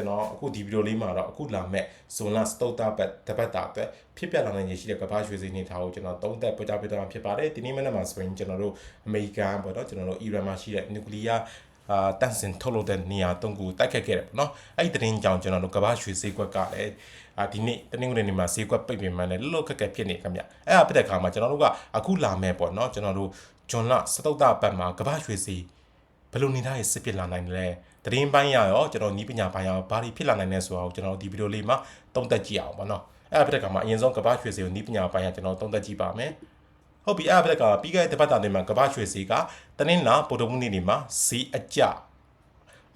ကျွန်တော်အခုဒီဗီဒီယိုလေးမှာတော့အခုလာမဲ့ဇွန်လစတုတ်တာဘတ်တပတ်တာအတွက်ဖြစ်ပြလာနိုင်ရရှိတဲ့ကမ္ဘာရွှေစည်းနေထားကိုကျွန်တော်သုံးသက်ပြကြပြတော့ဖြစ်ပါတယ်ဒီနေ့မနေ့မှာဆိုရင်ကျွန်တော်တို့အမေရိကန်ပေါ့နော်ကျွန်တော်တို့အီရန်မှာရှိတဲ့နျူကလ িয়ার အာတန်စင်ထုတ်လုပ်တဲ့နေရာတုံးကိုတိုက်ခတ်ခဲ့တယ်ပေါ့နော်အဲ့ဒီတင်းကြောင်ကျွန်တော်တို့ကမ္ဘာရွှေဈေးကွက်ကလည်းအာဒီနေ့တနင်္ဂနွေနေ့မှာဈေးကွက်ပိတ်ပင်မှန်းလည်းလောလောခက်ခဲဖြစ်နေခင်ဗျအဲ့ဒါပြတဲ့ခါမှာကျွန်တော်တို့ကအခုလာမဲ့ပေါ့နော်ကျွန်တော်တို့ဂျွန်လစတုတ်တာဘတ်မှာကမ္ဘာရွှေဈေးဘယ်လိုနေသားရေးစစ်ပစ်လာနိုင်လဲ တရင်ပိုင်းရရောကျွန်တော်နီးပညာပိုင်းရရောဘာတွေဖြစ်လာနိုင်လဲဆိုတာကိုကျွန်တော်ဒီဗီဒီယိုလေးမှာတုံးသက်ကြည့်အောင်ပေါ့နော်အဲ့ဒါပြတဲ့ခါမှာအရင်ဆုံးကမ္ဘာရွှေဈေးကိုနီးပညာပိုင်းရကျွန်တော်တုံးသက်ကြည့်ပါမယ်ဟုတ်ပြီအဲ့ဒါပြတဲ့ခါပြီးခဲ့တဲ့တပတ်တာတွေမှာကမ္ဘာရွှေဈေးကတနင်္လာဗုဒ္ဓဘုနေ့နေ့မှာဈေးအကျ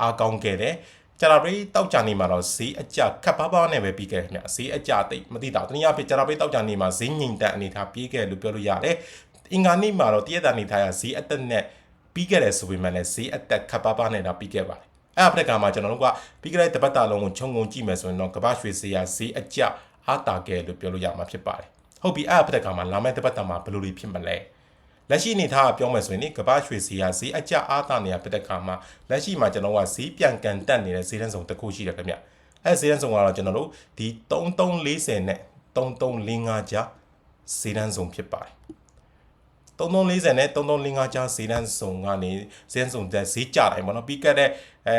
အားကောင်းခဲ့တယ်ကြာတာပရိတောက်ကြနေမှာတော့ဈေးအကျခက်ပါးပါးနဲ့ပဲပြီးခဲ့တယ်ခင်ဗျဈေးအကျတိတ်မသိတာတနည်းအားဖြင့်ကြာတာပရိတောက်ကြနေမှာဈေးငိမ့်တက်အနေထားပြီးခဲ့လို့ပြောလို့ရတယ်အင်္ဂါနေ့မှာတော့တရက်တာနေထားရဈေးအသက်နဲ့ပြီးခဲ့တယ်ဆိုပေမဲ့လည်းဈေးအသက်ခက်ပါးပါးနဲ့တော့ပြီးခဲ့ပါတယ် အဲ့အဖက်ကမှာကျွန်တော်တို့ကပြီးခဲ့တဲ့တပတ်တာလုံးကိုခြုံငုံကြည့်မယ်ဆိုရင်တော့ကမ္ဘာရွှေဈေးရဈေးအကျအားတာခဲ့လို့ပြောလို့ရမှာဖြစ်ပါတယ်ဟုတ်ပြီအဲ့အဖက်ကမှာလာမယ့်တပတ်တာမှာဘယ်လိုတွေဖြစ်မလဲလက်ရှိအနေထားကပြောမယ်ဆိုရင်ဒီကမ္ဘာရွှေစီကဈေးအကျအားတာနေရဖြစ်တဲ့ခါမှာလက်ရှိမှာကျွန်တော်ကဈေးပြန်ကန်တက်နေတဲ့ဈေးတန်းဆောင်တစ်ခုရှိတယ်ခင်ဗျအဲဈေးတန်းဆောင်ကတော့ကျွန်တော်တို့ဒီ3340နဲ့3345ကြားဈေးတန်းဆောင်ဖြစ်ပါတယ် 3340နဲ့3345ကြားဈေးတန်းဆောင်ကနေဈေးတန်းဆောင်တဲ့ဈေးကြတိုင်းပေါ့နော်ပြီးခဲ့တဲ့အဲ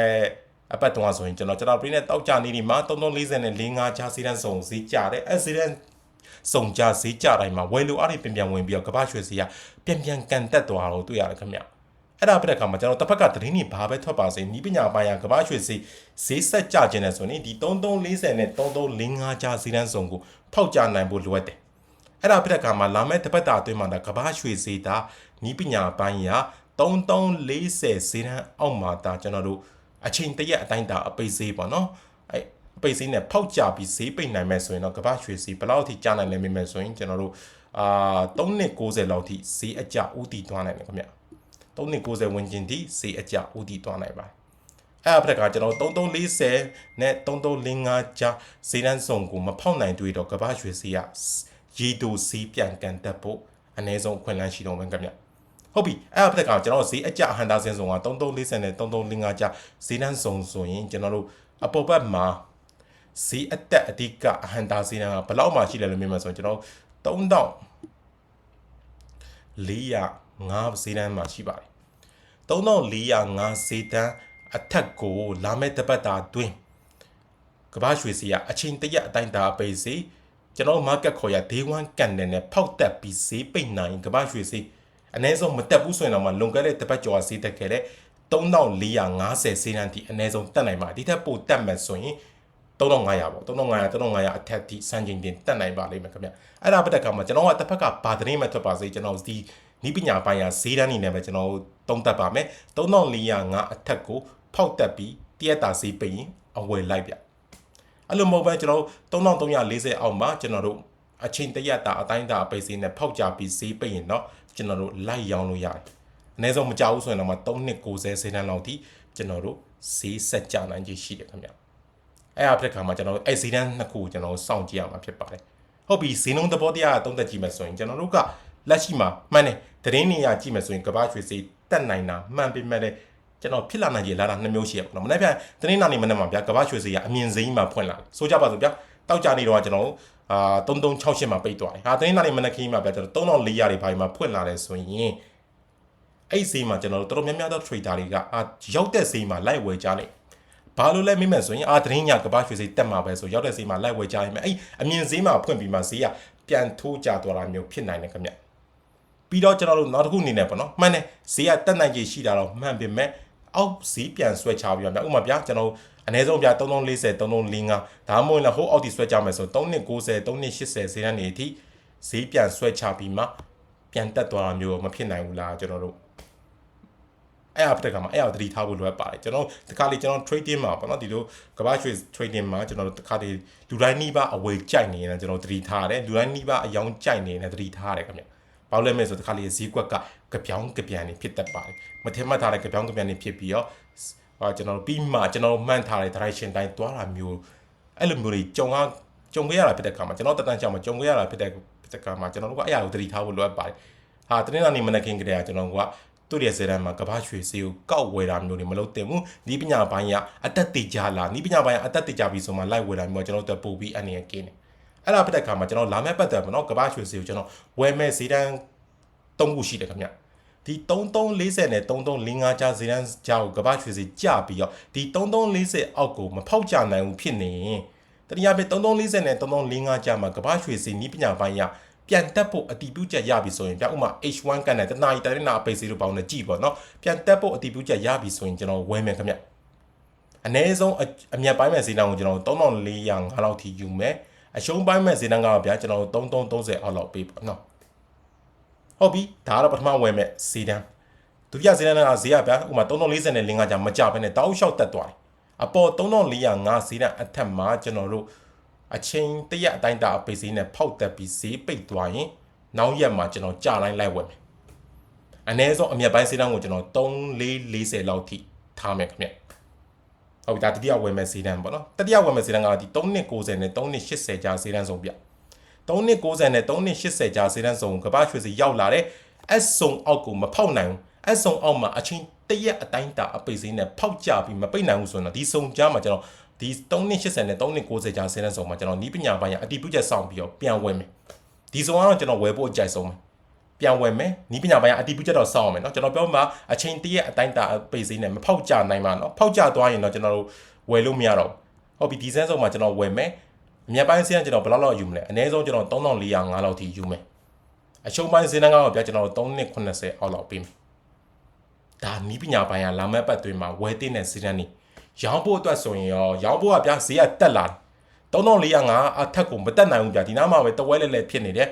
အပတ်တုန်းကဆိုရင်ကျွန်တော်ကျွန်တော်ပြင်းတဲ့တောက်ကြနေဒီမှာ3340နဲ့45ကြားဈေးတန်းဆောင်ဈေးကြတယ်အဲဈေးတန်းစုံကြဈေးကြတိုင်းမှာဝယ်လိုအားတွေပြန်ပြန်ဝင်ပြီးတော့ကမ္ဘာရွှေဈေးကပြန်ပြန်ကန်တက်သွားတော့တွေ့ရတယ်ခင်ဗျအဲ့ဒါပြတဲ့အခါမှာကျွန်တော်တစ်ဖက်ကသတင်းတွေဘာပဲထွက်ပါစေဤပညာပိုင်းရကမ္ဘာရွှေဈေးဈေးဆက်ကြခြင်းနဲ့ဆိုရင်ဒီ3340နဲ့3345ကြားဈေးတန်းစုံကိုဖောက်ကြနိုင်ဖို့လိုအပ်တယ် အဲ့ဒါပြတဲ့အခါမှာလာမယ့်တစ်ပတ်တာအတွင်းမှာကမ္ဘာရွှေဈေးတာဤပညာပိုင်းရ3340ဈေးတန်းအောက်မှာဒါကျွန်တော်တို့အချိန်တရက်အတိုင်းတာအပိတ်ဈေးပေါ့နော်အဲ့အပိတ်ဈေးနဲ့ဖောက်ကြပြီးဈေးပိတ်နိုင်မယ်ဆိုရင်တော့ကမ္ဘာရွှေဈေးဘယ်လောက်ထိကျနိုင်လဲမြင်မယ်ဆိုရင်ကျွန်တော်တို့အာ3နှစ်60လောက်ထိဈေးအကျဥတီသွားနိုင်တယ်ခင်ဗျ3နှစ်60ဝန်းကျင်ထိဈေးအကျဥတီသွားနိုင်ပါတယ်အဲ့အဖက်ကကျွန်တော်3340နဲ့3345ကြားဈေးတန်းစုံကိုမဖောက်နိုင်တွေ့တော့ကမ္ဘာရွှေဈေးက ရေတိုဈေးပြန်ကန်တက်ဖို့အနည်းဆုံးခွင့်လန်းရှိတော့မယ်ခင်ဗျဟုတ်ပြီအဲ့အဖက်ကကျွန်တော်ဈေးအကျဟန်တာစင်စုံက3340နဲ့3345ကြားဈေးတန်းစုံဆိုရင်ကျွန်တော်တို့အပေါ်ဘက်မှာဈေးအတက်အဓိကအဟန်တာဈေးတန်းကဘယ်လောက်မှရှိလဲလို့မြင်မှဆိုရင်ကျွန်တော်3000 405ဈေးတန်းမှာရှိပါတယ်3405ဈေးတန်းအထက်ကိုလာမယ့်တပတ်တာတွင်းကမ္ဘာရွှေစီကအချိန်တရက်အတိုင်းတာပိတ်စီ ကျွန်တော် market ခေါ်ရ day 1ကန်တယ်နဲ့ဖောက်တက်ပြီးဈေးပိတ်နိုင်ကမ္ဘာရွှေစီအနည်းဆုံးမတက်ဘူးဆိုရင်တော့မှလွန်ခဲ့တဲ့တပတ်ကျော်ဈေးတက်ခဲ့တဲ့3450ဈေးတန်းထိအနည်းဆုံးတက်နိုင်ပါဒီထက်ပိုတက်မယ်ဆိုရင်3500ပေါ့3500 3500အထက်ထိစံချိန်တင်တက်နိုင်ပါလိမ့်မယ်ခင်ဗျအဲ့ဒါပတ်တက်ကမှာကျွန်တော်ကတစ်ဖက်ကဘာသတင်းမှထွက်ပါစေကျွန်တော်ဒီနီးပညာပိုင်းရာဈေးတန်းနေနဲ့ပဲကျွန်တော်တုံးတက်ပါမယ်3400အထက်ကိုဖောက်တက်ပြီးတရက်တာဈေးပိတ်ရင်အဝယ်လိုက်ဗျ အဲ့လိုမဟုတ်ပဲကျွန်တော်3340အောက်မှာကျွန်တော်တို့အချိန်တရက်တာအတိုင်းတာအပိတ်ဈေးနဲ့ဖောက်ကြပြီးဈေးပိတ်ရင်တော့ကျွန်တော်တို့လိုက်ရောင်းလို့ရတယ်အနည်းဆုံးမကြောက်ဘူးဆိုရင်တော့မှ3290ဈေးတန်းလောက်ထိကျွန်တော်တို့ဈေးဆက်ကြနိုင်ခြင်းရှိတယ်ခင်ဗျအဲ့အဖြစ်ခါမှာကျွန်တော်အဲ့ဈေးတန်းနှစ်ခုကိုကျွန်တော်စောင့်ကြည့်ရမှာဖြစ်ပါတယ်ဟုတ်ပြီဈေးနှုန်းသဘောတရားသုံးသက်ကြည့်မယ်ဆိုရင်ကျွန်တော်တို့ကလက်ရှိမှာမှန်တယ်သတင်းနေရကြည့်မယ်ဆိုရင်ကမ္ဘာရွှေဈေးတက်နိုင်တာမှန်ပေမဲ့လည်း ကျွန်တော်ဖြစ်လာနိုင်ကြီးလာတာနှစ်မျိုးရှိရပါတော့မနေ့ပြန်သတင်းနာနေမနေ့မှာဗျာကမ္ဘာရွှေဈေးကအမြင့်ဈေးမှာဖွင့်လာဆိုကြပါစို့ဗျာတောက်ကြနေတော့ကျွန်တော်အာ3368မှာပိတ်သွားတယ်ဟာသတင်းနာနေမနေ့ခင်းမှာဗျာကျွန်တော်3400တွေဘာမှာဖွင့်လာတယ်ဆိုရင်အဲ့ဈေးမှာကျွန်တော်တို့တော်တော်များများသော trader တွေကအာရောက်တဲ့ဈေးမှာလိုက်ဝယ်ကြတယ်ဘာလို့လဲမိမဲ့ဆိုရင်အာသတင်းညာကဘာရွှေဈေးတက်မှာပဲဆိုရောက်တဲ့ဈေးမှာလိုက်ဝယ်ကြရင်အဲ့အမြင့်ဈေးမှာဖွင့်ပြီးမှဈေးကပြန်ထိုးကျသွားတာမျိုးဖြစ်နိုင်တယ်ခင်ဗျပြီးတော့ကျွန်တော်တို့နောက်တစ်ခုအနေနဲ့ပေါ့နော်မှန်တယ်ဈေးကတက်နိုင်ကြီးရှိတာတော့မှန်ပေမဲ့ အောက်ဈေးပြန်ဆွဲချပြီးတော့ဗျဥပမာဗျာကျွန်တော်အနည်းဆုံးဗျာ3340 3345ဒါမှမဟုတ်လည်းဟိုးအောက်တီဆွဲချမယ်ဆို3290 3280ဈေးတန်းနေအထိဈေးပြန်ဆွဲချပြီးမှပြန်တက်သွားတာမျိုးမဖြစ်နိုင်ဘူးလားကျွန်တော်တို့အဲ့အပတက်ကမှာအဲ့အသတိထားဖို့လိုအပ်ပါတယ်ကျွန်တော်တခါလေကျွန်တော် trading မှာပေါ့နော်ဒီလိုကမ္ဘာရွှေ trading မှာကျွန်တော်တို့တခါလေလူတိုင်းနှိပါအဝယ်ကြိုက်နေရင်ကျွန်တော်သတိထားတယ်လူတိုင်းနှိပါအယောင်ကြိုက်နေရင်သတိထားတယ်ခင်ဗျဘာလို့လဲမဲ့ဆိုတခါလေဈေးကွက်က ကြပြောင်းကြပြန်နေဖြစ်တတ်ပါတယ်မထင်မှတ်ထားတဲ့ကြပြောင်းကြပြန်နေဖြစ်ပြီးတော့အာကျွန်တော်ပြီးမှကျွန်တော်မှန်းထားတဲ့ direction တိုင်းသွားတာမျိုးအဲ့လိုမျိုးတွေကြုံရကြုံခဲ့ရတာဖြစ်တဲ့ခါမှာကျွန်တော်တက်တန်းချောင်းမှာကြုံခဲ့ရတာဖြစ်တဲ့ဖြစ်တဲ့ခါမှာကျွန်တော်တို့ကအဲ့အရာကိုသတိထားဖို့လိုအပ်ပါတယ်ဟာတင်းလာနေမနခင်ကတည်းကကျွန်တော်ကသူ့ရဲ့ဇာတ်တမ်းမှာကဘာရွှေစီကိုကောက်ဝယ်တာမျိုးတွေမလုပ်သင့်ဘူးဤပညာပိုင်းကအတက်တကြလာဤပညာပိုင်းကအတက်တကြပြီဆိုမှလိုက်ဝယ်တာမျိုးကျွန်တော်တို့ပို့ပြီးအနေနဲ့ကင်းတယ်အဲ့ဒါပတ်တဲ့ခါမှာကျွန်တော်လာမဲ့ပတ်သက်ပါတော့ကဘာရွှေစီကိုကျွန်တော်ဝယ်မဲ့ဇာတ်တမ်း၃ခုရှိတယ်ခင်ဗျ ဒီ3340နဲ့3345ကြားဇီရန်ကြားကိုကဘာချွေစီကြပြီးတော့ဒီ3340အောက်ကိုမဖောက်ကြနိုင်ဘူးဖြစ်နေရင်တတိယပဲ3340နဲ့3345ကြားမှာကဘာချွေစီနီးပညာပိုင်းရပြန်တက်ဖို့အတီးပြုချက်ရပြီဆိုရင်ပြဥမာ H1 ကန်တဲ့တနားရီတနာအပိတ်စီတို့ပေါင်းနဲ့ကြည့်ပေါ့နော်ပြန်တက်ဖို့အတီးပြုချက်ရပြီဆိုရင်ကျွန်တော်ဝယ်မယ်ခင်ဗျအနည်းဆုံးအမြတ်ပိုင်းမဲ့ဈေးနှုန်းကိုကျွန်တော်3405လောက်ထိယူမယ်အရှုံးပိုင်းမဲ့ဈေးနှုန်းကဗျာကျွန်တော်3330အောက်လောက်ပေးပေါ့နော် ဟုတ်ပြီဒါကတော့ပထမဝယ်မဲ့ဈေးတန်းဒုတိယဈေးတန်းကဈေးကဗျာဥမာ3340နဲ့5ကြာမကြဘဲနဲ့တောက်လျှောက်တက်သွားတယ်အပေါ်3405ဈေးတန်းအထက်မှာကျွန်တော်တို့အချိန်တရက်အတိုင်းတာအပိတ်ဈေးနဲ့ဖောက်တက်ပြီးဈေးပိတ်သွားရင်နောက်ရက်မှာကျွန်တော်ကြာလိုက်လိုက်ဝယ်မယ်အနည်းဆုံးအမြတ်ပိုင်းဈေးတန်းကိုကျွန်တော်3440လောက်ထိထားမယ်ခင်ဗျဟုတ်ဒါတတိယဝယ်မဲ့ဈေးတန်းပေါ့နော်တတိယဝယ်မဲ့ဈေးတန်းကဒီ3290နဲ့3280ကြားဈေးတန်းဆုံးပြ 3290နဲ့3280ကြားဈေးတန်းဆုံးကမ္ဘာရွှေစီရောက်လာတဲ့အဆုံအောက်ကိုမဖောက်နိုင်ဘူးအဆုံအောက်မှာအချင်းတရက်အတိုင်းတာအပိတ်စင်းနဲ့ဖောက်ကြပြီးမပိတ်နိုင်ဘူးဆိုရင်တော့ဒီဆုံကြားမှာကျွန်တော်ဒီ3280နဲ့3290ကြားဈေးတန်းဆုံးမှာကျွန်တော်နီးပညာပိုင်းအတီးပြုချက်ဆောင်ပြီးတော့ပြန်ဝယ်မယ်ဒီဆုံကတော့ကျွန်တော်ဝယ်ဖို့အကြိုက်ဆုံးပဲပြန်ဝယ်မယ်နီးပညာပိုင်းအတီးပြုချက်တော့စောင့်အောင်မယ်เนาะကျွန်တော်ပြောမှာအချင်းတရက်အတိုင်းတာအပိတ်စင်းနဲ့မဖောက်ကြနိုင်မှာเนาะဖောက်ကြသွားရင်တော့ကျွန်တော်တို့ဝယ်လို့မရတော့ဟုတ်ပြီဒီစမ်းဆုံးမှာကျွန်တော်ဝယ်မယ် အမြတ်ပိုင်းစင်းကကျွန်တော်ဘယ်လောက်လောက်ယူမလဲအနည်းဆုံးကျွန်တော်3405လောက်ထိယူမယ်အရှုံးပိုင်းစင်းကတော့ပြကျွန်တော်3280အောက်လောက်ပေးမယ်ဒါနီးပညာပိုင်းကလာမဲ့ပတ်သွေးမှာဝယ်တင်တဲ့စင်းတန်းနေရောင်းဖို့အတွက်ဆိုရင်ရောရောင်းဖို့ကပြဈေးကတက်လာ3405အထက်ကိုမတက်နိုင်ဘူးပြဒီနားမှာပဲတဝဲလဲလဲဖြစ်နေတယ်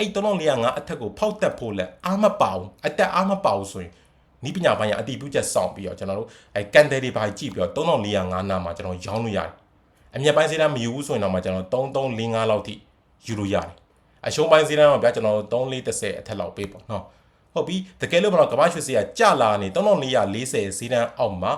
အဲ့3405အထက်ကိုဖောက်တက်ဖို့လဲအားမပါဘူးအတက်အားမပါဘူးဆိုရင်နီးပညာပိုင်းကအတီးပြုချက်စောင့်ပြီးတော့ကျွန်တော်တို့အဲကန်တယ်တွေပါကြည့်ပြီးတော့3405နားမှာကျွန်တော်ရောင်းလို့ရတယ် အမြက်ပိုင်းဈေးတန်းမယူဘူးဆိုရင်တော့မှကျွန်တော်3 3 5လောက်ထိယူလို့ရတယ်အရှုံးပိုင်းဈေးတန်းတော့ဗျာကျွန်တော်3 4 30အထက်လောက်ပေးပေါ့နော်ဟုတ်ပြီတကယ်လို့မတော့ကမ္ဘာရွှေဈေးကကျလာနေ3440ဈေးတန်းအောက်မှာ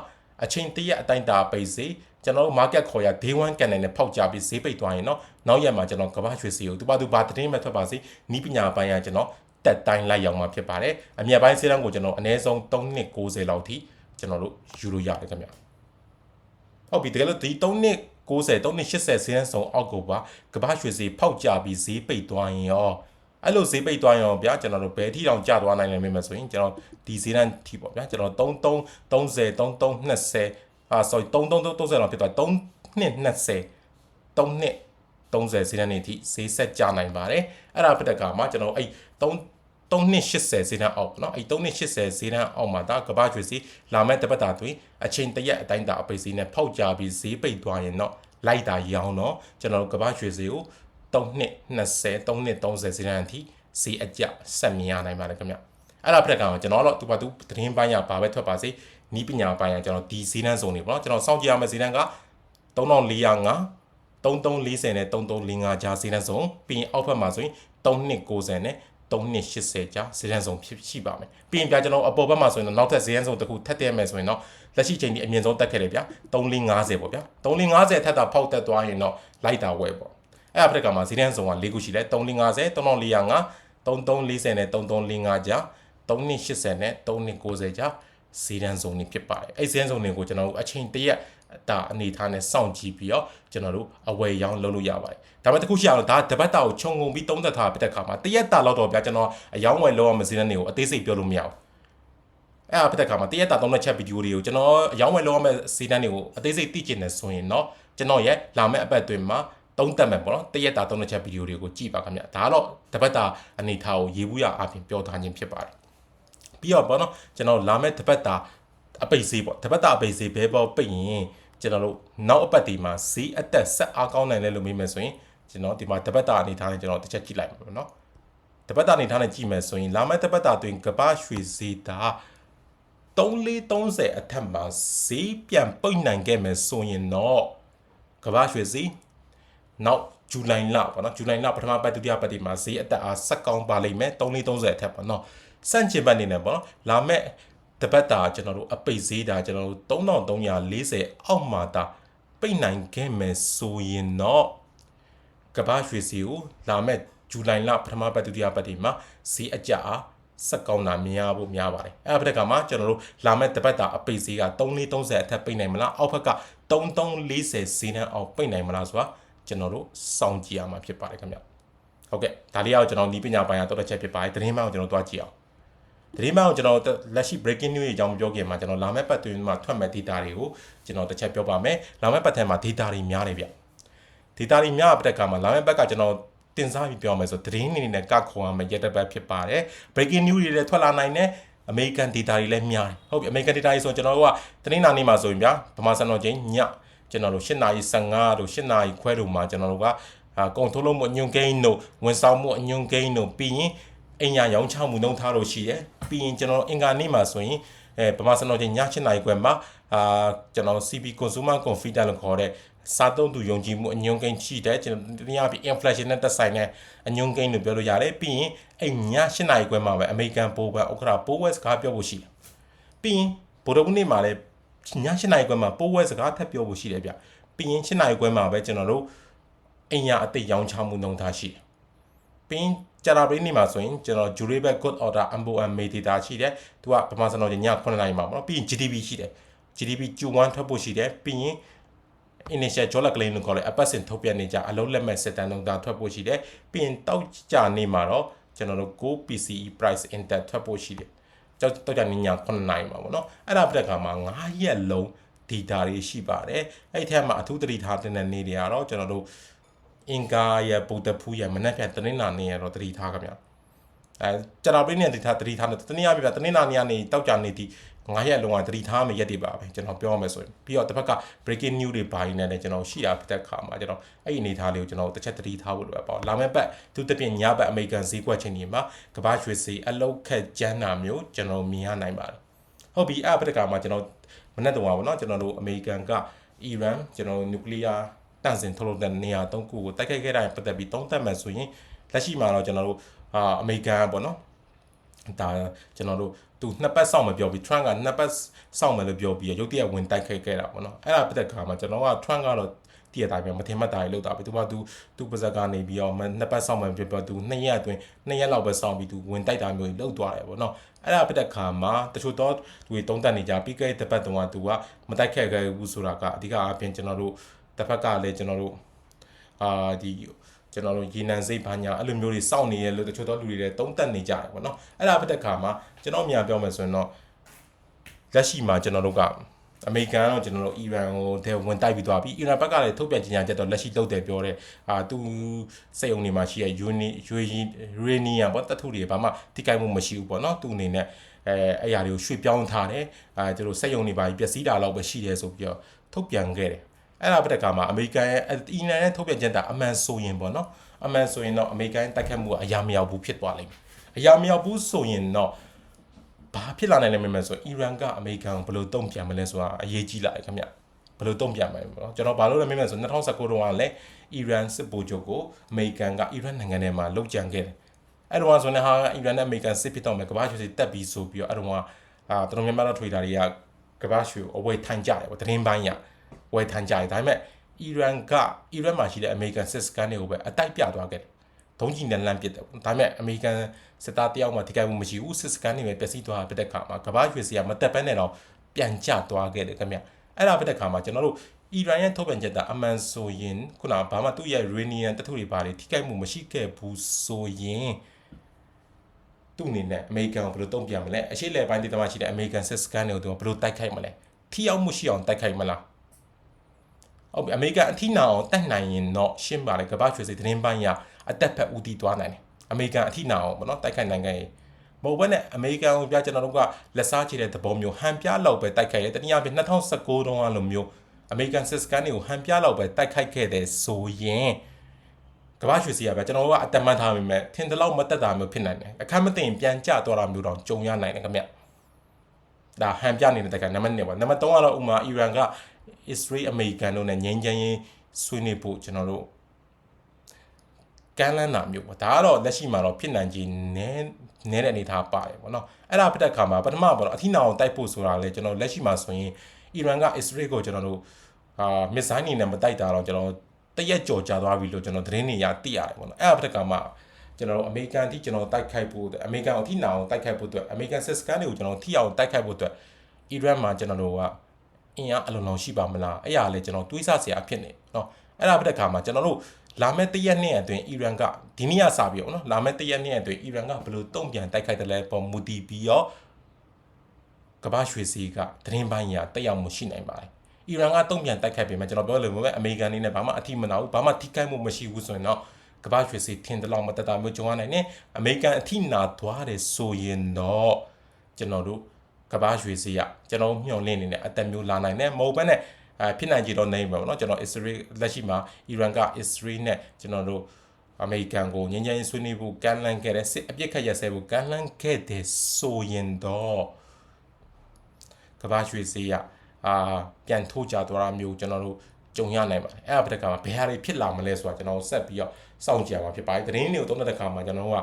အချိန်တရက်အတိုင်းတာပိတ်စေကျွန်တော်တို့ market ခေါ်ရ day 1 candle နဲ့ဖောက်ကြပြီးဈေးပိတ်သွားရင်တော့နောက်ရက်မှာကျွန်တော်ကမ္ဘာရွှေဈေးကိုသူပါသူဘာသတင်းမဲ့ထွက်ပါစေနီးပညာပိုင်းကကျွန်တော်တက်တိုင်းလိုက်ရောက်မှာဖြစ်ပါတယ်အမြတ်ပိုင်းဈေးတန်းကိုကျွန်တော်အနည်းဆုံး3နှစ်60လောက်ထိကျွန်တော်တို့ယူလို့ရတယ်ခင်ဗျဟုတ်ပြီတကယ်လို့ဒီ3နှစ် 90 380ဈေးနှုန်းဆောင်အောက်ကိုပါကဘာရွှေဈေးဖောက်ကြပြီးဈေးပိတ်သွားရင်ရောအဲ့လိုဈေးပိတ်သွားရင်ရောဗျာကျွန်တော်တို့ဘယ်ထိတောင်ကျသွားနိုင်လဲမေးမယ်ဆိုရင်ကျွန်တော်ဒီဈေးနှုန်းထိပေါ့ဗျာကျွန်တော်33 30 33 20အာ sorry 33 30လောက်ဖြစ်သွား3နှစ်20 3နှစ်30ဈေးနှုန်းနေထိဈေးဆက်ကျနိုင်ပါတယ်အဲ့ဒါဖြစ်တဲ့အခါမှာကျွန်တော်အဲ့3 3280ဈေးနှုန်းအောက်နော်အဲ့3280ဈေးနှုန်းအောက်မှာဒါကဘာကျွေစီလာမဲ့တပတ်တာတွင်အချိန်တရက်အတိုင်းတာအပိတ်စီနဲ့ဖောက်ကြပြီးဈေးပိတ်သွားရင်တော့လိုက်တာရောင်းတော့ကျွန်တော်တို့ကဘာကျွေစီကို3နှစ်20 3နှစ်30ဈေးနှုန်းအထိဈေးအကျဆက်မြင်ရနိုင်ပါလေခင်ဗျအဲ့ဒါပြတဲ့ကောင်ကျွန်တော်တော့သူ့ဘာသူသတင်းပိုင်းရပါပဲထွက်ပါစေနီးပညာပိုင်းရကျွန်တော်ဒီဈေးနှုန်းစုံတွေပေါ့နော်ကျွန်တော်စောင့်ကြည့်ရမယ့်ဈေးနှုန်းက3405 3340နဲ့3345ကြားဈေးနှုန်းစုံပြီးရင်အောက်ဘက်မှာဆိုရင်3290နဲ့ 3280ကြာဈေးရန်ဆုံးဖြစ်ရှိပါမယ်ပြီးရင်ပြကျွန်တော်အပေါ်ဘက်မှာဆိုရင်တော့နောက်ထပ်ဈေးရန်ဆုံးတစ်ခုထပ်တက်မယ်ဆိုရင်တော့လက်ရှိချိန်ဒီအမြင့်ဆုံးတက်ခဲ့တယ်ဗျာ3450ပေါ့ဗျာ3450အထက်တာဖောက်တက်သွားရင်တော့လိုက်တာဝယ်ပေါ့အဲ့အဖရက်ကမှာဈေးရန်ဆုံးက၄ခုရှိတယ်3450 3450 3340နဲ့3345ကြာ3280နဲ့3290ကြာ ဈေးရန်ဆုံးနေဖြစ်ပါတယ်အဲ့ဈေးရန်ဆုံးတွေကိုကျွန်တော်တို့အချိန်တရက်ဒါအနေထားနဲ့စောင့်ကြည့်ပြီးတော့ကျွန်တော်တို့အဝယ်ရောင်းလုပ်လို့ရပါတယ်ဒါပေမဲ့တခုရှိအောင်ဒါတပတ်တာကိုခြုံငုံပြီးသုံးသက်ထားပြတဲ့ခါမှာတရက်တာလောက်တော့ဗျာကျွန်တော်အယောင်းဝယ်လောက်ရမစင်းတဲ့နေကိုအသေးစိတ်ပြောလို့မရဘူးအဲ့အပြတဲ့ခါမှာတရက်တာသုံးတဲ့ချက်ဗီဒီယိုတွေကိုကျွန်တော်အယောင်းဝယ်လောက်ရမယ့်စီးတန်းတွေကိုအသေးစိတ်သိကျင်နေဆိုရင်တော့ကျွန်တော်ရဲ့လာမယ့်အပတ်အတွင်းမှာသုံးသက်မယ်ပေါ့နော်တရက်တာသုံးတဲ့ချက်ဗီဒီယိုတွေကိုကြည့်ပါခင်ဗျဒါကတော့တပတ်တာအနေထားကိုရေဘူးရအပြင်ပြောထားခြင်းဖြစ်ပါတယ် ပြီးတော့ပေါ့နော်ကျွန်တော်လာမယ့်တပတ်တာအပိတ်စေးပေါ့တပတ်တာအပိတ်စေးဘဲပေါ်ပိတ်ရင်ကျွန်တော်တို့နောက်အပတ်ဒီမှာဈေးအသက်ဆက်အားကောင်းနိုင်လဲလို့မေးမယ်ဆိုရင်ကျွန်တော်ဒီမှာတပတ်တာအနေထားနဲ့ကျွန်တော်တစ်ချက်ကြည့်လိုက်ပါမယ်နော်တပတ်တာအနေထားနဲ့ကြည့်မယ်ဆိုရင်လာမယ့်တပတ်တာတွင်ကပ္ပရွှေဈေးတာ3430အထက်မှာဈေးပြန်ပိတ်နိုင်ခဲ့မယ်ဆိုရင်တော့ကမ္ဘာရွှေဈေးနောက်ဇူလိုင်လပေါ့နော်ဇူလိုင်လပထမပတ်ဒုတိယပတ်ဒီမှာဈေးအတက်အားဆက်ကောင်းပါလိမ့်မယ်3430အထက်ပေါ့နော် စန့်ကျင်ဘက်နေနဲ့ပေါ့နော်လာမယ့်တပတ်တာကျွန်တော်တို့အပိတ်ဈေးတာကျွန်တော်တို့3340အောက်မှာတာပိတ်နိုင်ခဲ့မယ်ဆိုရင်တော့ကဘာရွှေစီကိုလာမဲ့ဇူလိုင်လပထမပတ်ဒုတိယပတ်ဒီမှာဈေးအကျအားဆက်ကောင်းတာမြင်ရဖို့များပါတယ်အဲ့ဒါပြတဲ့ခါမှာကျွန်တော်တို့လာမဲ့တပတ်တာအပိတ်ဈေးက3430အထက်ပိတ်နိုင်မလားအောက်ဘက်က3340ဈေးနှန်းအောင်ပိတ်နိုင်မလားဆိုတာကျွန်တော်တို့စောင့်ကြည့်ရမှာဖြစ်ပါတယ်ခင်ဗျဟုတ်ကဲ့ဒါလေးကတော့ကျွန်တော်ဤပညာပိုင်းကတော့တစ်ချက်ဖြစ်ပါတယ်သတင်းမှန်ကိုကျွန်တော်တွားကြည့်အောင် သတင်းမှန်ကိုကျွန်တော်လက်ရှိ breaking news အကြောင်းပြောခင်မှာကျွန်တော်လာမဲ့ပတ်တွင်မှာထွက်မဲ့ data တွေကိုကျွန်တော်တစ်ချက်ပြောပါမယ်လာမဲ့ပတ်ထဲမှာ data တွေများနေဗျ data တွေများတဲ့အခါမှာလာမဲ့ဘက်ကကျွန်တော်တင်စားပြီးပြောမယ်ဆိုသတင်းနေနဲ့ကခေါ်ရမယ်ရက်တစ်ပတ်ဖြစ်ပါတယ် breaking news တွေလည်းထွက်လာနိုင်တယ် American data တွေလည်းများတယ်ဟုတ်ပြီ American data တွေဆိုကျွန်တော်တို့ကတင်းနာနေမှာဆိုရင်ဗျာဗမာစံတော်ချင်းညကျွန်တော်တို့8နာရီ15တို့8နာရီခွဲတို့မှာကျွန်တော်တို့ကအာကုန်ထုတ်လို့မှုအညွန်ကိန်းတို့ဝန်ဆောင်မှုအညွန်ကိန်းတို့ပြီးရင်အင်ညာရောင်းချမှုနှုန်းထားလို့ရှိတယ် ပြီးရင်ကျွန်တော်အင်္ဂါနေ့မှာဆိုရင်အဲဗမာစံတော်ချင်းည7နာရီခွဲမှာအာကျွန်တော် CP consumer confidence လို့ခေါ်တဲ့စားသုံးသူယုံကြည်မှုအညွန်ကိန်းရှိတယ်ကျွန်တော်တရားပြီး inflation နဲ့သက်ဆိုင်တဲ့အညွန်ကိန်းလို့ပြောလို့ရတယ်ပြီးရင်အဲ့ည8နာရီခွဲမှာပဲအမေရိကန်ပိုးဘန်ဥက္ကရာပိုးဝဲစကားပြောဖို့ရှိတယ်ပြီးရင်ဗိုလ်တော်နေ့မှာလည်းည8နာရီခွဲမှာပိုးဝဲစကားထပ်ပြောဖို့ရှိတယ်ဗျပြီးရင်8နာရီခွဲမှာပဲကျွန်တော်တို့အင်ညာအသိရောင်းချမှုနှုန်းထားရှိတယ် ပြီးရင်ကြာတာပင်းနေမှာဆိုရင်ကျွန်တော် durable good order MOM data ရှိတယ်သူကပမာစံတော်ည9နာရီမှာပေါ့နော်ပြီးရင် GDP ရှိတယ် GDP Q1 ထွက်ဖို့ရှိတယ်ပြီးရင် initial job claim လို့ခေါ်လဲအပတ်စဉ်ထုတ်ပြန်နေကြအလုံးလက်မဲ့စစ်တမ်းလုံးသားထွက်ဖို့ရှိတယ်ပြီးရင်တောက်ကြနေမှာတော့ကျွန်တော်တို့ Go PCE price index ထွက်ဖို့ရှိတယ်ကြောက်တောက်ကြနေည9နိုင်မှာပေါ့နော်အဲ့ဒါပြတဲ့ခါမှာ9ရက်လုံး data တွေရှိပါတယ်အဲ့ဒီထက်မှာအထူးသတိထားတဲ့နေ့တွေကတော့ကျွန်တော်တို့ အင်္ဂါရဗုဒ္ဓဖူးရမနက်ဖြန်တနင်္လာနေ့ရတော့သတိထားကြဗျာအဲကျွန်တော်ပြနေသတိထားသတိထားတယ်တနင်္လာပြတနင်္လာနေ့ကနေတောက်ကြနေဒီ9ရက်လုံးကသတိထားမယ့်ရက်တွေပါပဲကျွန်တော်ပြောရမယ်ဆိုရင်ပြီးတော့တစ်ဖက်က breaking news တွေဘာတွေနဲ့လည်းကျွန်တော်ရှိရဖြစ်တဲ့ခါမှာကျွန်တော်အဲ့ဒီအနေထားလေးကိုကျွန်တော်တစ်ချက်သတိထားဖို့လိုအပ်ပါလာမယ့်ပတ်သူတပြင်းညဘက်အမေရိကန်ဈေးကွက်ချင်းတွေမှာကမ္ဘာရွှေဈေးအလောက်ခက်ကျန်းတာမျိုးကျွန်တော်မြင်ရနိုင်ပါတယ်ဟုတ်ပြီအဲ့ပြတဲ့ခါမှာကျွန်တော်မနေ့တုန်းကပေါ့နော်ကျွန်တော်တို့အမေရိကန်ကအီရန်ကျွန်တော်နျူကလ িয়ার တန့်စင်ထုတ်လုပ်တဲ့နေရာ၃ခုကိုတိုက်ခိုက်ခဲ့တာပတ်သက်ပြီးသုံးသပ်မှဆိုရင်လက်ရှိမှာတော့ကျွန်တော်တို့အာအမေရိကန်ပေါ့နော်ဒါကျွန်တော်တို့သူနှစ်ပတ်စောင့်မပြောပြီး Trump ကနှစ်ပတ်စောင့်မယ်လို့ပြောပြီးရုတ်တရက်ဝင်တိုက်ခိုက်ခဲ့တာပေါ့နော်အဲ့ဒါပတ်သက်ခါမှာကျွန်တော်က Trump ကတော့တည့်ရတိုင်းပဲမထင်မှတ်တာတွေလုပ်တာပဲသူကသူသူပါဇက်ကနေပြီးတော့နှစ်ပတ်စောင့်မှပြောပြောသူနှစ်ရက်အတွင်းနှစ်ရက်လောက်ပဲစောင့်ပြီးသူဝင်တိုက်တာမျိုးကြီးလုပ်သွားတယ်ပေါ့နော်အဲ့ဒါပတ်သက်ခါမှာတချို့တော့သူတွေတုံးတက်နေကြပြီးခဲ့တဲ့ပတ်တုန်းကသူကမတိုက်ခဲ့ခဲ့ဘူးဆိုတာကအဓိကအပြင်ကျွန်တော်တို့ တစ်ဖက်ကလည်းကျွန်တော်တို့အာဒီကျွန်တော်တို့ရေနံစိတ်ဘာညာအဲ့လိုမျိုးတွေစောင့်နေရလို့တချို့တော့လူတွေလည်းတုံးတက်နေကြတယ်ပေါ့နော်အဲ့ဒါဖြစ်တဲ့ခါမှာကျွန်တော်မြန်ပြောမယ်ဆိုရင်တော့လက်ရှိမှာကျွန်တော်တို့ကအမေရိကန်တော့ကျွန်တော်တို့အီရန်ကိုတဲ့ဝင်တိုက်ပြီးသွားပြီအီရန်ဘက်ကလည်းထုတ်ပြန်ကြေညာချက်တော့လက်ရှိလုပ်တယ်ပြောတယ်အာသူစိတ်ုံနေမှာရှိတဲ့ယူနီယူရီနီယံပေါ့တထုတွေဘာမှတိကျမှုမရှိဘူးပေါ့နော်သူအနေနဲ့အဲအဲ့ຢာတွေကိုရွှေ့ပြောင်းထားတယ်အဲသူတို့စိတ်ုံနေပါပြီးပျက်စီးတာတော့ပဲရှိတယ်ဆိုပြီးတော့ထုတ်ပြန်ခဲ့တယ် အဲ့ဒါပတ်တကမှာအမေရိကန်ရဲ့အီရန်ရဲ့ထုတ်ပြန်ချက်တာအမှန်ဆိုရင်ပေါ့နော်အမှန်ဆိုရင်တော့အမေရိကန်တိုက်ခတ်မှုကအရာမရောက်ဘူးဖြစ်သွားလိမ့်မယ်အရာမရောက်ဘူးဆိုရင်တော့ဘာဖြစ်လာနိုင်လဲမမယ်ဆိုအီရန်ကအမေရိကန်ကိုဘယ်လိုတုံ့ပြန်မလဲဆိုတာအရေးကြီးလာတယ်ခင်ဗျဘယ်လိုတုံ့ပြန်မလဲပေါ့နော်ကျွန်တော်ဘာလို့လဲမမယ်ဆို2019တုန်းကလည်းအီရန်စစ်ဗိုလ်ချုပ်ကိုအမေရိကန်ကအီရန်နိုင်ငံထဲမှာလုံခြံခဲ့တယ်အဲ့တော့ဆိုရင်ဟာအီရန်နဲ့အမေရိကန်စစ်ဖြစ်တော့မယ်ကမ္ဘာ့ရွှေစီတက်ပြီးဆိုပြီးတော့အဲ့တော့အာတော်တော်များများတော့ထွေတာတွေကကမ္ဘာ့ရွှေအဝယ်ထိုင်ကြတယ်ပေါ့သတင်းပိုင်းရ ဝယ်ထိုင်ကြတယ်ဒါပေမဲ့အီရန်ကအီရန်မှာရှိတဲ့အမေရိကန်စစ်စကန်တွေကိုပဲအတိုက်ပြသွားခဲ့တယ်ဒုံးကျည်နဲ့လမ်းပစ်တယ်ဒါပေမဲ့အမေရိကန်စစ်သားတယောက်မှထိခိုက်မှုမရှိဘူးစစ်စကန်တွေပဲပျက်စီးသွားတဲ့တဲ့ခါမှာကမ္ဘာရွှေစီကမတက်ပန်းနဲ့တော့ပြန်ကျသွားခဲ့တယ်ခင်ဗျအဲ့ဒါပဲတဲ့ခါမှာကျွန်တော်တို့အီရန်ရဲ့ထုတ်ပြန်ချက်တာအမှန်ဆိုရင်ခုနဘာမှသူ့ရဲ့ uranium တထုတွေပါလေထိခိုက်မှုမရှိခဲ့ဘူးဆိုရင်သူ့အနေနဲ့အမေရိကန်ကိုဘယ်လိုတုံ့ပြန်မလဲအရှိလေပိုင်းဒေသမှာရှိတဲ့အမေရိကန်စစ်စကန်တွေကိုသူကဘယ်လိုတိုက်ခိုက်မလဲထိရောက်မှုရှိအောင်တိုက်ခိုက်မလား ဟုတ်ပြီအမေရိကန်အထိနာအောင်တတ်နိုင်ရင်တော့ရှင်းပါတယ်ကမ္ဘာ့ရွှေစီသတင်းပိုင်းရအသက်ဖက်ဦးတည်သွားနိုင်တယ်အမေရိကန်အထိနာအောင်ပေါ့နော်တိုက်ခိုက်နိုင်ခဲ့ရင်မဟုတ်ဘဲနဲ့အမေရိကန်ကိုပြကျွန်တော်တို့ကလက်စားချေတဲ့သဘောမျိုးဟန်ပြလောက်ပဲတိုက်ခိုက်တယ်တနည်းအားဖြင့်2019တုန်းကလိုမျိုးအမေရိကန်စစ်စကန်တွေကိုဟန်ပြလောက်ပဲတိုက်ခိုက်ခဲ့တယ်ဆိုရင်ကမ္ဘာရွှေစီကပဲကျွန်တော်တို့ကအတမန်ထားမိမဲ့ထင်တလောက်မတက်တာမျိုးဖြစ်နိုင်တယ်အခက်မသိရင်ပြန်ကျသွားတာမျိုးတော့ကြုံရနိုင်တယ်ခင်ဗျဒါဟန်ပြနေတဲ့တက်ကနံပါတ်1ပါနံပါတ်3ကတော့ဥမာအီရန်က အစ္စရေးအမေရိကန်တို့နဲ့ငြိမ်းချမ်းရေးဆွေးနွေးဖို့ကျွန်တော်တို့ကမ်းလှမ်းတာမျိုးပေါ့ဒါကတော့လက်ရှိမှာတော့ဖြစ်နိုင်ခြင်းနည်းနည်းတဲ့အနေထားပါတယ်ပေါ့နော်အဲ့ဒါဖြစ်တဲ့အခါမှာပထမပေါ့နော်အထီးနာအောင်တိုက်ဖို့ဆိုတာလေကျွန်တော်လက်ရှိမှာဆိုရင်အီရန်ကအစ္စရေးကိုကျွန်တော်တို့အာမစ်ဇိုင်းနေနဲ့မတိုက်တာတော့ကျွန်တော်တရက်ကြော်ကြသွားပြီလို့ကျွန်တော်သတင်းတွေရသိရတယ်ပေါ့နော်အဲ့ဒါဖြစ်တဲ့အခါမှာကျွန်တော်တို့အမေရိကန်အထိကျွန်တော်တိုက်ခိုက်ဖို့အတွက်အမေရိကန်အထိနာအောင်တိုက်ခိုက်ဖို့အတွက်အမေရိကန်စစ်စကန်တွေကိုကျွန်တော်ထိအောင်တိုက်ခိုက်ဖို့အတွက်အီရန်မှာကျွန်တော်တို့က အင်အားအလုံးလုံးရှိပါမလားအဲ့ဒါလည်းကျွန်တော်တွေးဆစရာဖြစ်နေเนาะအဲ့ဒါပြတဲ့ခါမှာကျွန်တော်တို့လာမယ့်တရက်နှစ်အတွင်းအီရန်ကဒီနေ့ကစပြီးတော့เนาะလာမယ့်တရက်နှစ်အတွင်းအီရန်ကဘယ်လိုတုံ့ပြန်တိုက်ခိုက်တယ်လဲပေါ်မူတည်ပြီးတော့ကမ္ဘာရွှေစီကသတင်းပိုင်းကြီးတက်ရောက်မှုရှိနိုင်ပါတယ်။အီရန်ကတုံ့ပြန်တိုက်ခိုက်ပေမဲ့ကျွန်တော်ပြောလို့မျိုးပဲအမေရိကန်နေနဲ့ဘာမှအထိမနာဘူးဘာမှထိခိုက်မှုမရှိဘူးဆိုရင်တော့ကမ္ဘာရွှေစီထင်တယ်လို့မတတမျိုးကြုံရနိုင်တယ်။အမေရိကန်အထိနာသွားတယ်ဆိုရင်တော့ကျွန်တော်တို့ ကမ္ဘာရွှေစီကကျွန်တော်မျှော်လင့်နေတဲ့အသက်မျိုးလာနိုင်တယ်မဟုတ်ဘဲနဲ့အဲဖြစ်နိုင်ကြတော့နေမှာပေါ့နော်ကျွန်တော် Israel လက်ရှိမှာအီရန်က Israel နဲ့ကျွန်တော်တို့အမေရိကန်ကိုငញ្ញရင်ဆွေးနွေးဖို့ကန်လန်ခဲ့တဲ့စစ်အပြစ်ခတ်ရဆဲဖို့ကန်လန်ခဲ့တဲ့ဆိုရင်တော့ကဘာရွှေစေးရအာပြန်ထိုးကြသွားတာမျိုးကျွန်တော်တို့ကြုံရနိုင်ပါတယ်အဲ့အပတကမှာဘယ်ဟာတွေဖြစ်လာမလဲဆိုတာကျွန်တော်ဆက်ပြီးတော့စောင့်ကြည့်ရမှာဖြစ်ပါတယ်သတင်းတွေကိုသုံးတဲ့အခါမှာကျွန်တော်တို့က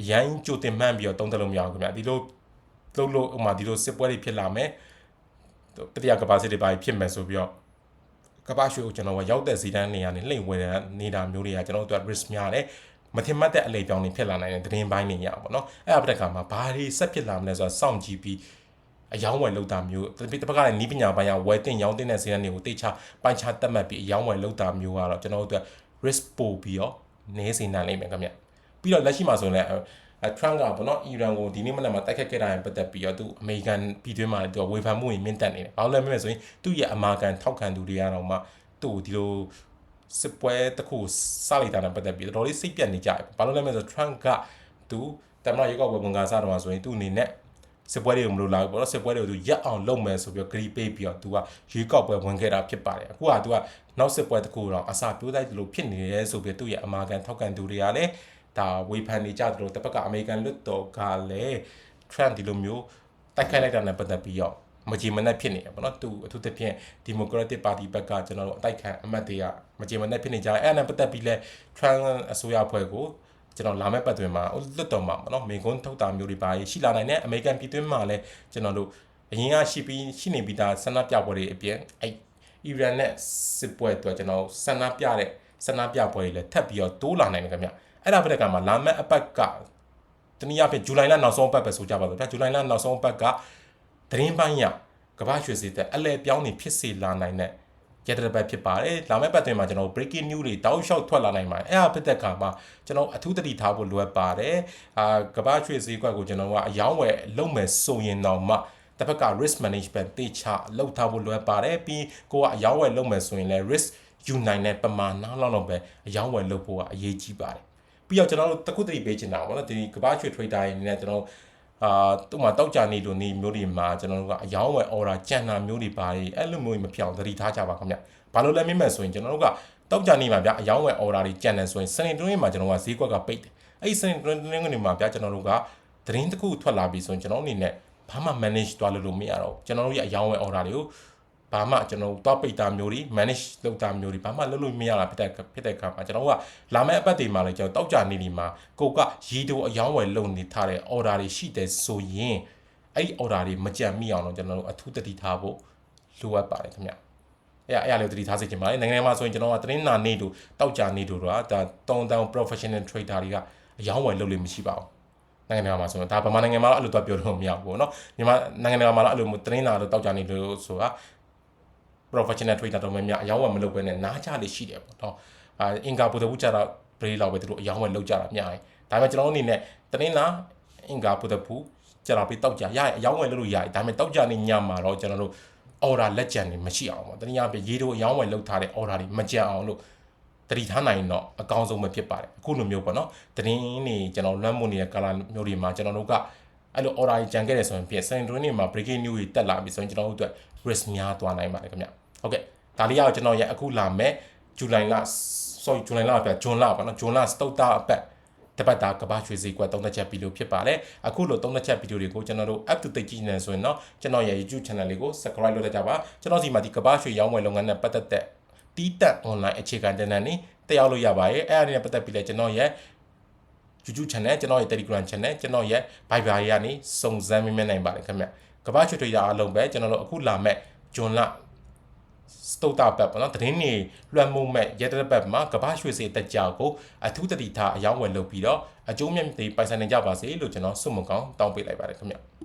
အရင်ကြိုတင်မှန်းပြီးတော့သုံးသပ်လို့မရဘူးခင်ဗျဒီလို လုံးလို့ဥမာဒီလိုစစ်ပွဲတွေဖြစ်လာမယ်တတိယကဘာစစ်တွေပါဖြစ်မယ်ဆိုပြီးတော့ကဘာရွှေကိုကျွန်တော်ကရောက်တဲ့စီတန်းနေရာနေလှိမ့်ဝင်နေတာမျိုးတွေကကျွန်တော်တို့ risk များတယ်မထင်မှတ်တဲ့အလေပြောင်းတွေဖြစ်လာနိုင်တဲ့သတင်းပိုင်းတွေရပါတော့။အဲ့အပတကမှာဘာတွေဆက်ဖြစ်လာမလဲဆိုတာစောင့်ကြည့်ပြီးအယောင်းဝယ်လောက်တာမျိုးတစ်ပတ်ကလည်းနီးပညာပိုင်းကဝယ်တင်ရောင်းတင်တဲ့စီးရန်တွေကိုတိတ်ချပိုင်းခြားတတ်မှတ်ပြီးအယောင်းဝယ်လောက်တာမျိုးကတော့ကျွန်တော်တို့အတွက် risk ပို့ပြီးတော့နေစေနိုင်လိမ့်မယ်ခင်ဗျပြီးတော့လက်ရှိမှာဆိုရင်လည်း အဲ Trump ကပေါ့နော်အီရန်ကိုဒီနေ့မနက်မှာတိုက်ခတ်ခဲ့တာရင်ပတ်သက်ပြီးတော့သူအမေရိကန်ပြည်တွင်းမှာလည်းသူကဝေဖန်မှုတွေမြင့်တက်နေတယ်။ဘာလို့လဲမလဲဆိုရင်သူ့ရဲ့အမာကန်ထောက်ခံသူတွေကတော့မှသူ့ကိုဒီလိုစစ်ပွဲတစ်ခုစလိုက်တာနဲ့ပတ်သက်ပြီးတော်တော်လေးစိတ်ပြတ်နေကြတယ်။ဘာလို့လဲမလဲဆိုတော့ Trump ကသူတမန်ရေကောက်ပွဲဝန်ကစားတော့ဆိုရင်သူ့အနေနဲ့စစ်ပွဲတွေကိုမလိုလားဘူးပေါ့နော်စစ်ပွဲတွေကိုသူရက်အောင်လုပ်မယ်ဆိုပြီးဂရီပေးပြီးတော့သူကရွေးကောက်ပွဲဝင်ခဲ့တာဖြစ်ပါတယ်အခုကသူကနောက်စစ်ပွဲတစ်ခုတော့အစာပြိုးတိုက်တယ်လို့ဖြစ်နေတယ်ဆိုပြီးသူ့ရဲ့အမာကန်ထောက်ကန်သူတွေကလည်း ဒါဝေဖန်နေကြတယ်လို့တစ်ဖက်ကအမေရိကန်လွတ်တော်ကလည်း Trump ဒီလိုမျိုးတိုက်ခိုက်လိုက်တာနဲ့ပတ်သက်ပြီးတော့မကြည်မနှက်ဖြစ်နေတယ်ပေါ့နော်သူအထူးသဖြင့် Democratic Party ဘက်ကကျွန်တော်တို့အတိုက်ခံအမတ်တွေကမကြည်မနှက်ဖြစ်နေကြတယ်အဲ့ဒါနဲ့ပတ်သက်ပြီးလဲ Trump အစိုးရအဖွဲ့ကိုကျွန်တော်လာမယ့်ပတ်တွင်မှာလွတ်တော်မှာပေါ့နော်မေကွန်းထုတ်တာမျိုးတွေပါရှိလာနိုင်တဲ့အမေရိကန်ပြည်တွင်းမှာလည်းကျွန်တော်တို့အရင်ကရှိပြီးရှိနေပြီးသားဆန္ဒပြပွဲတွေအပြင်အဲ့အီရန်နဲ့စစ်ပွဲအတွက်ကျွန်တော်ဆန္ဒပြတဲ့ဆန္ဒပြပွဲတွေလည်းထပ်ပြီးတော့တိုးလာနိုင်တယ်ခင်ဗျ အဲ့ဒါပြတဲ့ကမှာလာမယ့်အပတ်ကတနည်းအားဖြင့်ဇူလိုင်လနောက်ဆုံးပတ်ပဲဆိုကြပါတော့ဗျာဇူလိုင်လနောက်ဆုံးပတ်ကသတင်းပိုင်းရကမ္ဘာရွှေစည်းတဲ့အလဲပြောင်းနေဖြစ်စေလာနိုင်တဲ့ရတဲ့ဘက်ဖြစ်ပါတယ်။လာမယ့်ပတ်တွင်မှာကျွန်တော် breaking news တွေတောက်လျှောက်ထွက်လာနိုင်ပါတယ်။အဲ့ဒါဖြစ်တဲ့အခါမှာကျွန်တော်အထူးတတိထားဖို့လိုအပ်ပါတယ်။အာကမ္ဘာရွှေစည်းကွက်ကိုကျွန်တော်ကအယောင်းဝယ်လုပ်မယ်ဆိုရင်တော့မှတစ်ဖက်က risk management တေချာလုပ်ထားဖို့လိုအပ်ပါတယ်။ပြီးကိုကအယောင်းဝယ်လုပ်မယ်ဆိုရင်လည်း risk ယူနိုင်တဲ့ပမာဏလောက်တော့ပဲအယောင်းဝယ်လုပ်ဖို့ကအရေးကြီးပါတယ်။ ပြီးတော့ကျွန်တော်တို့တခုတတိပေးချင်တာပေါ့နော်ဒီကမ္ဘာရွှေ trader တွေနဲ့ကျွန်တော်အာသူ့မှာတောက်ကြနေလို့နေမျိုးတွေမှာကျွန်တော်တို့ကအယောင်းဝယ် order ကြံတာမျိုးတွေပါတယ်အဲ့လိုမျိုးမပြောင်းသတိထားကြပါခင်ဗျဘာလို့လဲမိမဲ့ဆိုရင်ကျွန်တော်တို့ကတောက်ကြနေမှာဗျအယောင်းဝယ် order တွေကြံတယ်ဆိုရင်စနေတွင်းမှာကျွန်တော်ကဈေးကွက်ကပိတ်တယ်အဲ့ဒီစနေတွင်းကနေမှာဗျကျွန်တော်တို့ကသတင်းတစ်ခုထွက်လာပြီဆိုရင်ကျွန်တော်အနေနဲ့ဘာမှ manage သွားလို့လို့မရတော့ကျွန်တော်တို့ရဲ့အယောင်းဝယ် order တွေကို ဘာမှကျွန်တော်တော့ပိတ်တာမျိုးတွေ manage လုပ်တာမျိုးတွေဘာမှလုပ်လို့မရတာဖြစ်တဲ့ဖြစ်တဲ့အခါမှာကျွန်တော်ကလာမယ့်အပတ်တွေမှာလည်းကျွန်တော်တောက်ကြနေဒီမှာကိုကရီတိုအယောင်းဝယ်လုပ်နေထားတဲ့ order တွေရှိတယ်ဆိုရင်အဲ့ဒီ order တွေမကြံမိအောင်တော့ကျွန်တော်တို့အထူးတတိထားဖို့လိုအပ်ပါတယ်ခင်ဗျအဲ့အဲ့အရာလေးတတိထားစေချင်ပါတယ်နိုင်ငံမှာဆိုရင်ကျွန်တော်ကတင်းနာနေတို့တောက်ကြနေတို့တော့ဒါတုံတောင် professional trader တွေကအယောင်းဝယ်လုပ်လို့မရှိပါဘူးနိုင်ငံတကာမှာဆိုတော့ဒါဗမာနိုင်ငံမှာတော့အဲ့လိုတော့ပြောလို့မရဘူးပေါ့နော်မြန်မာနိုင်ငံတကာမှာတော့အဲ့လိုတင်းနာတို့တောက်ကြနေလို့ဆိုတာ professional trader တော်များများအယောင်းဝယ်မလုပ်ဘဲနဲ့နားကြလေးရှိတယ်ပေါ့နော်အာအင်္ဂါပုဒ်ဘူးကြတော့ဘရီလောက်ပဲသူတို့အယောင်းဝယ်လုပ်ကြတာများတယ်ဒါပေမဲ့ကျွန်တော်တို့အနေနဲ့တနင်္လာအင်္ဂါပုဒ်ဘူးကြတော့ပြီးတောက်ကြရရအယောင်းဝယ်လုပ်လို့ရတယ်ဒါပေမဲ့တောက်ကြနေညမှာတော့ကျွန်တော်တို့ order လက်ကျန်နေမရှိအောင်ပေါ့တနည်းအားဖြင့်ရေတို့အယောင်းဝယ်လုပ်ထားတဲ့ order တွေမကြံအောင်လို့တတိထားနိုင်တော့အကောင်းဆုံးပဲဖြစ်ပါတယ်အခုလိုမျိုးပေါ့နော်တရင်နေကျွန်တော်လွှမ်းမိုးနေတဲ့ကာလာမျိုးတွေမှာကျွန်တော်တို့ကအဲ့လို order ကြီးကြံခဲ့တယ်ဆိုရင်ပြင်စင်တွင်းနေမှာ breaking news တွေတက်လာပြီဆိုရင်ကျွန်တော်တို့အတွက် risk များသွားနိုင်ပါတယ်ခင်ဗျ ဟုတ်ကဲ့ဒါလေးကတော့ကျွန်တော်ရဲ့အခုလာမဲ့ဇူလိုင်လ sorry ဇူလိုင်လပြဂျွန်လပေါ့နော်ဂျွန်လစတုတ်တာအပတ်တပတ်တာကဘာရွှေစည်းကွက်သုံးသက်ချက်ဗီဒီယိုဖြစ်ပါတယ်အခုလိုသုံးသက်ချက်ဗီဒီယိုတွေကိုကျွန်တော်တို့ up to date ကြည့်နေဆိုရင်တော့ကျွန်တော်ရဲ့ YouTube channel လေးကို subscribe လုပ်လိုက်ကြပါကျွန်တော်ဒီမှာဒီကဘာရွှေရောင်းဝယ်လုပ်ငန်းနဲ့ပတ်သက်တဲ့တီးတက် online အခြေခံတင်နန်းနေတက်ရောက်လို့ရပါတယ်အဲ့အရာတွေနဲ့ပတ်သက်ပြီးလဲကျွန်တော်ရဲ့ YouTube channel ကျွန်တော်ရဲ့ Telegram channel ကျွန်တော်ရဲ့ Viber တွေကနေစုံစမ်းမိမနိုင်ပါတယ်ခင်ဗျကဘာချွတ်ထွေရအားလုံးပဲကျွန်တော်တို့အခုလာမဲ့ဂျွန်လ စတုတ္တပတ်ပေါ့နော်သတင်းတွေလွှမ်းမိုးမဲ့ရက်တစ်ပတ်မှာကမ္ဘာရွှေစေတက်ကြောကိုအထူးတတိထားအယောင်းဝယ်လုပ်ပြီးတော့အကျိုးမြတ်တွေပိုင်ဆိုင်နိုင်ကြပါစေလို့ကျွန်တော်ဆုမွန်ကောင်းတောင်းပေးလိုက်ပါတယ်ခင်ဗျ